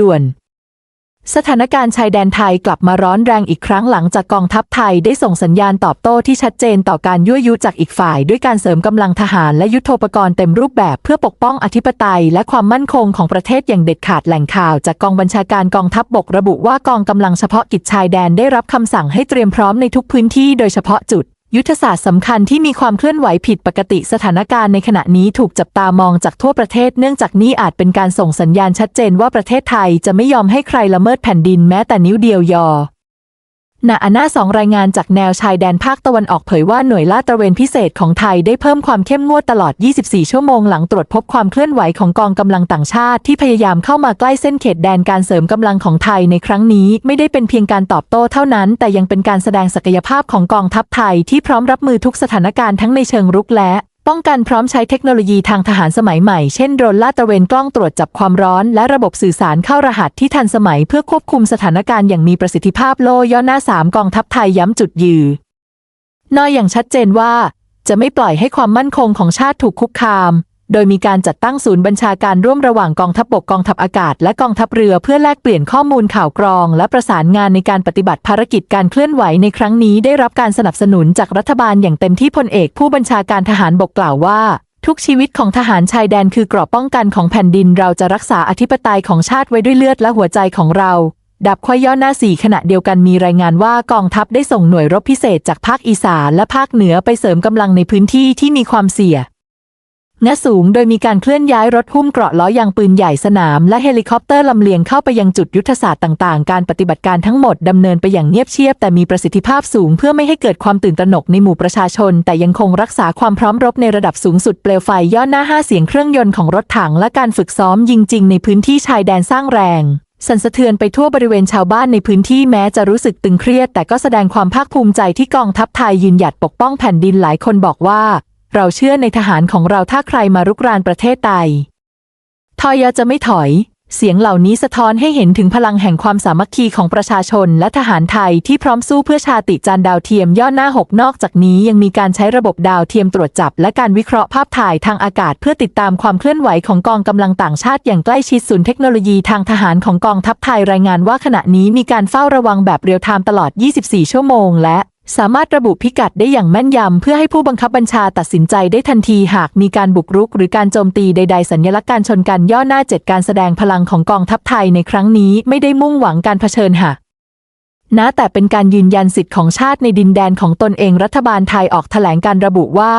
ด่วน สถานการณ์ชายแดนไทยกลับมาร้อนแรงอีกครั้งหลังจากกองทัพไทยได้ส่งสัญญาณตอบโต้ที่ชัดเจนต่อการยั่วยุจากอีกฝ่าย ด้วยการเสริมกำลังทหารและยุทโธปกรณ์เต็มรูปแบบเพื่อปกป้องอธิปไตยและความมั่นคงของประเทศอย่างเด็ดขาดแหล่งข่าวจากกองบัญชาการกองทัพบกระบุว่ากองกำลังเฉพาะกิจชายแดนได้รับคำสั่งให้เตรียมพร้อมในทุกพื้นที่โดยเฉพาะจุด ยุทธศาสตร์สำคัญที่มีความเคลื่อนไหวผิดปกติสถานการณ์ในขณะนี้ถูกจับตามองจากทั่วประเทศเนื่องจากนี้อาจเป็นการส่งสัญญาณชัดเจนว่าประเทศไทยจะไม่ยอมให้ใครละเมิดแผ่นดินแม้แต่นิ้วเดียวยอ นาอาน่าสองรายงานจากแนวชายแดนภาคตะวันออกเผยว่าหน่วยลาดตระเวนพิเศษของไทยได้เพิ่มความเข้มงวดตลอด 24 ชั่วโมงหลังตรวจพบความเคลื่อนไหวของกองกำลังต่างชาติ ที่พยายามเข้ามาใกล้เส้นเขตแดนการเสริมกำลังของไทยในครั้งนี้ ไม่ได้เป็นเพียงการตอบโต้เท่านั้น แต่ยังเป็นการแสดงศักยภาพของกองทัพไทยที่พร้อมรับมือทุกสถานการณ์ทั้งในเชิงรุกและ ป้องกันพร้อมใช้เทคโนโลยีทางทหารสมัยใหม่ เช่นโดรนลาดตระเวนกล้องตรวจจับความร้อน และระบบสื่อสารเข้ารหัสที่ทันสมัยเพื่อควบคุมสถานการณ์อย่างมีประสิทธิภาพโลย่อหน้าสามกองทัพไทยย้ำจุดยืนนอยอย่างชัดเจนว่า จะไม่ปล่อยให้ความมั่นคงของชาติถูกคุกคาม โดยมีการจัดตั้งศูนย์บัญชาการร่วมระหว่างกองทัพบกกองทัพอากาศและกองทัพเรือเพื่อแลกเปลี่ยนข้อมูลข่าวกรอง และประสานงานในการปฏิบัติภารกิจการเคลื่อนไหวในครั้งนี้ได้รับการสนับสนุนจากรัฐบาลอย่างเต็มที่พลเอกผู้บัญชาการทหารบกกล่าวว่า ทุกชีวิตของทหารชายแดนคือกรอบป้องกันของแผ่นดินเราจะรักษาอธิปไตยของชาติไว้ด้วยเลือดและหัวใจของเราดับควายย่อหน้าสี่ขณะเดียวกันมีรายงานว่ากองทัพได้ส่งหน่วยรบพิเศษจากภาคอีสานและภาคเหนือไปเสริมกำลังในพื้นที่ที่มีความเสี่ยง ณสูงโดยมีการเคลื่อนย้ายรถหุ้มเกราะล้อยางปืนใหญ่สนาม และเฮลิคอปเตอร์ลำเลียงเข้าไปยังจุดยุทธศาสตร์ต่างๆ การปฏิบัติการทั้งหมดดำเนินไปอย่างเงียบเชียบ แต่มีประสิทธิภาพสูงเพื่อไม่ให้เกิดความตื่นตระหนกในหมู่ประชาชน แต่ยังคงรักษาความพร้อมรบในระดับสูงสุดเปลวไฟย่อหน้าห้าเสียงเครื่องยนต์ของรถถังและการฝึกซ้อมยิงจริงในพื้นที่ชายแดนสร้างแรงสั่นสะเทือนไปทั่วบริเวณชาวบ้านในพื้นที่แม้จะรู้สึกตึงเครียด แต่ก็แสดงความภาคภูมิใจที่กองทัพไทยยืนหยัดปกป้องแผ่นดินหลายคนบอกว่า เราเชื่อในทหารของเราถ้าใครมารุกรานประเทศไทยทอยจะไม่ถอย เสียงเหล่านี้สะท้อนให้เห็นถึงพลังแห่งความสามัคคีของประชาชนและทหารไทยที่พร้อมสู้เพื่อชาติจานดาวเทียมย่อหน้าหกนอกจากนี้ยังมีการใช้ระบบดาวเทียมตรวจจับ และการวิเคราะห์ภาพถ่ายทางอากาศเพื่อติดตามความเคลื่อนไหวของกองกำลังต่างชาติอย่างใกล้ชิดศูนย์เทคโนโลยีทางทหารของกองทัพไทยรายงานว่าขณะนี้มีการเฝ้าระวังแบบเรียลไทม์ตลอด 24 ชั่วโมง และ สามารถระบุพิกัดได้อย่างแม่นยำ เพื่อให้ผู้บังคับบัญชาตัดสินใจได้ทันทีหากมีการบุกรุก หรือการโจมตีใด ๆ สัญลักษณ์การชนกันย่อหน้าเจ็ดการแสดงพลังของกองทัพไทยในครั้งนี้ไม่ได้มุ่งหวังการเผชิญหักนะแต่เป็นการยืนยันสิทธิ์ของชาติในดินแดนของตนเองรัฐบาลไทยออกแถลงการระบุว่า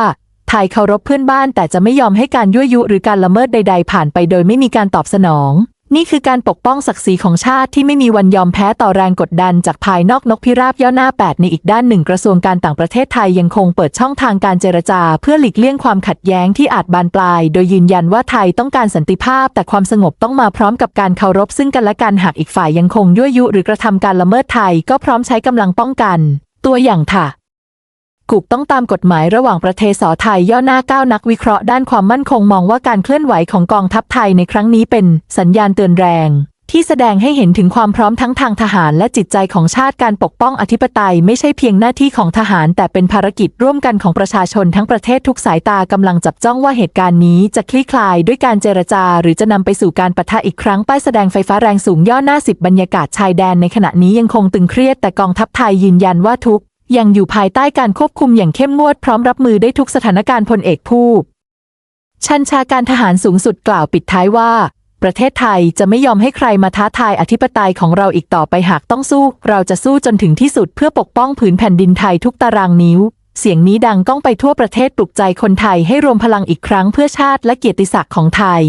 ไทยเคารพเพื่อนบ้าน แต่จะไม่ยอมให้การยั่วยุ หรือการละเมิดใด ๆ ผ่านไปโดยไม่มีการตอบสนอง นี่คือการปกป้องศักดิ์ศรีของชาติที่ไม่มีวันยอมแพ้ต่อแรงกดดันจากภายนอกนกพิราบย่อหน้า 8 ในอีกด้านหนึ่งกระทรวงการต่างประเทศไทยยังคงเปิดช่องทางการเจรจา เพื่อหลีกเลี่ยงความขัดแย้งที่อาจบานปลาย โดยยืนยันว่าไทยต้องการสันติภาพ แต่ความสงบต้องมาพร้อมกับการเคารพซึ่งกันและกันหากอีกฝ่ายยังคงยั่วยุ หรือกระทำการละเมิดไทย ก็พร้อมใช้กำลังป้องกัน ตัวอย่างค่ะ กุกต้องตามกฎหมายระหว่างประเทศสอไทยย่อหน้าก้าวนักวิเคราะห์ด้านความมั่นคงมองว่าการเคลื่อนไหวของกองทัพไทยในครั้งนี้เป็นสัญญาณเตือนแรง ที่แสดงให้เห็นถึงความพร้อมทั้งทางทหารและจิตใจของชาติการปกป้องอธิปไตยไม่ใช่เพียงหน้าที่ของทหาร แต่เป็นภารกิจร่วมกันของประชาชนทั้งประเทศทุกสายตากำลังจับจ้องว่าเหตุการณ์นี้จะคลี่คลายด้วยการเจรจา หรือจะนำไปสู่การปะทะอีกครั้งป้ายแสดงไฟฟ้าแรงสูงย่อหน้าสิบบรรยากาศชายแดนในขณะนี้ยังคงตึงเครียดแต่กองทัพไทยยืนยันว่าทุก ยังอยู่ภายใต้การควบคุมอย่างเข้มงวดพร้อมรับมือได้ทุกสถานการณ์พลเอกผู้ชันชาการทหารสูงสุดกล่าวปิดท้ายว่า ประเทศไทยจะไม่ยอมให้ใครมาท้าทายอธิปไตยของเราอีกต่อไปหากต้องสู้ เราจะสู้จนถึงที่สุดเพื่อปกป้องผืนแผ่นดินไทยทุกตารางนิ้ว เสียงนี้ดังก้องไปทั่วประเทศปลุกใจคนไทยให้รวมพลังอีกครั้งเพื่อชาติและเกียรติศักดิ์ของไทย